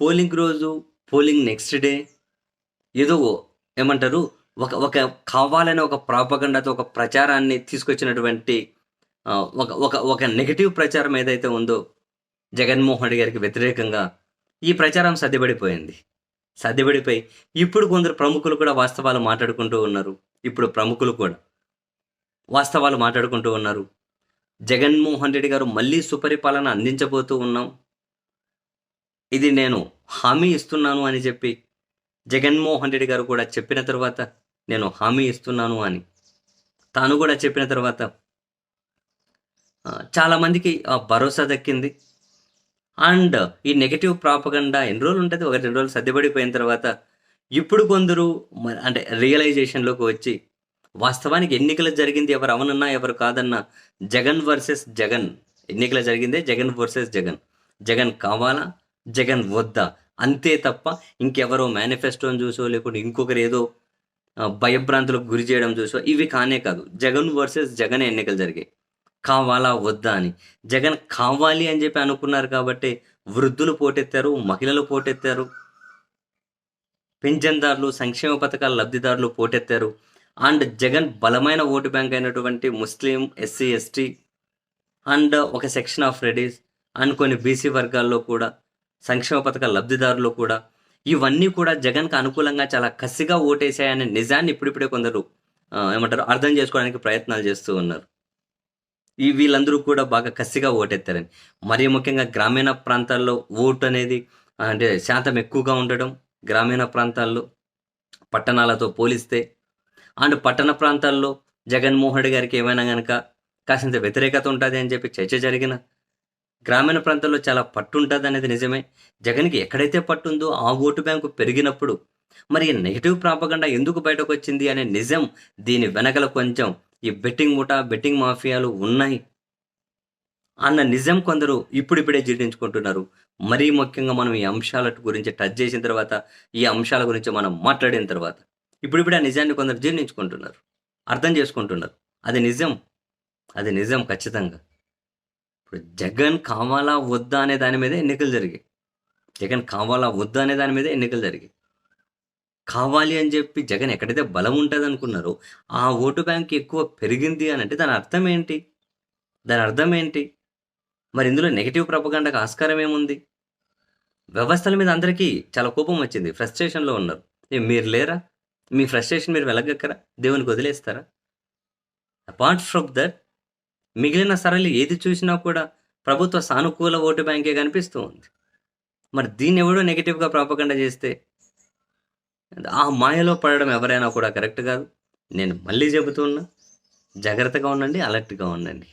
Polling రోజు polling next day ఏదో ఏమంటారు ఒక ఒక కావాలనే ఒక ప్రాపగండాతో ఒక ప్రచారాన్ని తీసుకొచ్చినటువంటి ఒక ఒక ఒక నెగిటివ్ ప్రచారం ఏదైతే ఉందో జగన్మోహన్ రెడ్డి గారికి వ్యతిరేకంగా ఈ ప్రచారం సర్దిపడిపోయింది సర్దిపడిపోయి ఇప్పుడు కొందరు ప్రముఖులు కూడా వాస్తవాలు మాట్లాడుకుంటూ ఉన్నారు. ఇప్పుడు ప్రముఖులు కూడా వాస్తవాలు మాట్లాడుకుంటూ ఉన్నారు. జగన్మోహన్ రెడ్డి గారు మళ్ళీ సుపరిపాలన అందించబోతూ ఉన్నాం. ఇది నేను హామీ ఇస్తున్నాను అని చెప్పి జగన్మోహన్ రెడ్డి గారు కూడా చెప్పిన తర్వాత నేను హామీ ఇస్తున్నాను అని తాను కూడా చెప్పిన తర్వాత చాలామందికి ఆ భరోసా దక్కింది. అండ్ ఈ నెగటివ్ ప్రాపగండా ఎన్ని రోజులు ఉంటుంది? ఒక రెండు రోజులు సర్దిపడిపోయిన తర్వాత ఇప్పుడు కొందరు అంటే రియలైజేషన్లోకి వచ్చి వాస్తవానికి ఎన్నికలు జరిగింది ఎవరు అవనన్నా ఎవరు కాదన్నా జగన్ వర్సెస్ జగన్. ఎన్నికలు జరిగిందే జగన్ వర్సెస్ జగన్. జగన్ కావాలా? జగన్ వద్దా. అంతే తప్ప ఇంకెవరో మేనిఫెస్టోని చూసో లేకుంటే ఇంకొకరు ఏదో భయభ్రాంతులకు గురి చేయడం చూసో ఇవి కానే కాదు. జగన్ వర్సెస్ జగన్ ఎన్నికలు జరిగాయి. కావాలా వద్దా అని. జగన్ కావాలి అని చెప్పి అనుకున్నారు కాబట్టి వృద్ధులు పోటెత్తారు మహిళలు పోటెత్తారు పింఛన్దారులు సంక్షేమ పథకాల లబ్ధిదారులు పోటెత్తారు. అండ్ జగన్ బలమైన ఓటు బ్యాంక్ అయినటువంటి ముస్లిం ఎస్సీ ఎస్టీ అండ్ ఒక సెక్షన్ ఆఫ్ రెడీస్ అండ్ కొన్ని బీసీ వర్గాల్లో కూడా సంక్షేమ పథకాల లబ్ధిదారులు కూడా ఇవన్నీ కూడా జగన్కి అనుకూలంగా చాలా కసిగా ఓటేసాయనే నిజాన్ని ఇప్పుడిప్పుడే కొందరు ఏమంటారు అర్థం చేసుకోవడానికి ప్రయత్నాలు చేస్తూ ఉన్నారు. ఈ వీళ్ళందరూ కూడా బాగా కసిగా ఓటెత్తారని. మరీ ముఖ్యంగా గ్రామీణ ప్రాంతాల్లో ఓటు అనేది అంటే శాతం ఎక్కువగా ఉండడం గ్రామీణ ప్రాంతాల్లో పట్టణాలతో పోలిస్తే అండ్ పట్టణ ప్రాంతాల్లో జగన్మోహన్ రెడ్డి గారికి ఏమైనా కనుక కాసింత వ్యతిరేకత ఉంటుంది అని చెప్పి చర్చ జరిగిన గ్రామీణ ప్రాంతాల్లో చాలా పట్టు ఉంటుంది అనేది నిజమే. జగన్కి ఎక్కడైతే పట్టు ఉందో ఆ ఓటు బ్యాంకు పెరిగినప్పుడు మరి ఈ నెగిటివ్ ప్రాపగండా ఎందుకు బయటకు వచ్చింది అనే నిజం దీని వెనకల కొంచెం ఈ బెట్టింగ్ ముఠా బెట్టింగ్ మాఫియాలు ఉన్నాయి అన్న నిజం కొందరు ఇప్పుడిప్పుడే జీర్ణించుకుంటున్నారు. మరీ ముఖ్యంగా మనం ఈ అంశాల గురించి టచ్ చేసిన తర్వాత ఈ అంశాల గురించి మనం మాట్లాడిన తర్వాత ఇప్పుడిప్పుడే ఆ నిజాన్ని కొందరు జీర్ణించుకుంటున్నారు. అర్థం చేసుకుంటున్నారు. అది నిజం. అది నిజం ఖచ్చితంగా. ఇప్పుడు జగన్ కావాలా వద్దా అనే దాని మీద ఎన్నికలు జరిగాయి. జగన్ కావాలా వద్దా అనే దాని మీద ఎన్నికలు జరిగాయి. కావాలి అని చెప్పి జగన్ ఎక్కడైతే బలం ఉంటుంది అనుకున్నారో ఆ ఓటు బ్యాంక్ ఎక్కువ పెరిగింది అని అంటే దాని అర్థం ఏంటి? దాని అర్థం ఏంటి? మరి ఇందులో నెగిటివ్ ప్రపగండకు ఆస్కారం ఏముంది? వ్యవస్థల మీద అందరికీ చాలా కోపం వచ్చింది. ఫ్రస్ట్రేషన్లో ఉన్నారు. మీరు లేరా? మీ ఫ్రస్ట్రేషన్ మీరు వెలగక్కరా? దేవునికి వదిలేస్తారా? అపార్ట్ ఫ్రమ్ దట్ మిగిలిన సరళి ఏది చూసినా కూడా ప్రభుత్వ సానుకూల ఓటు బ్యాంకే కనిపిస్తూ ఉంది. మరి దీన్ని ఎవడో నెగిటివ్గా ప్రాపకండ చేస్తే ఆ మాయలో పడడం ఎవరైనా కూడా కరెక్ట్ కాదు. నేను మళ్ళీ చెబుతున్నా జాగ్రత్తగా ఉండండి అలర్ట్గా ఉండండి.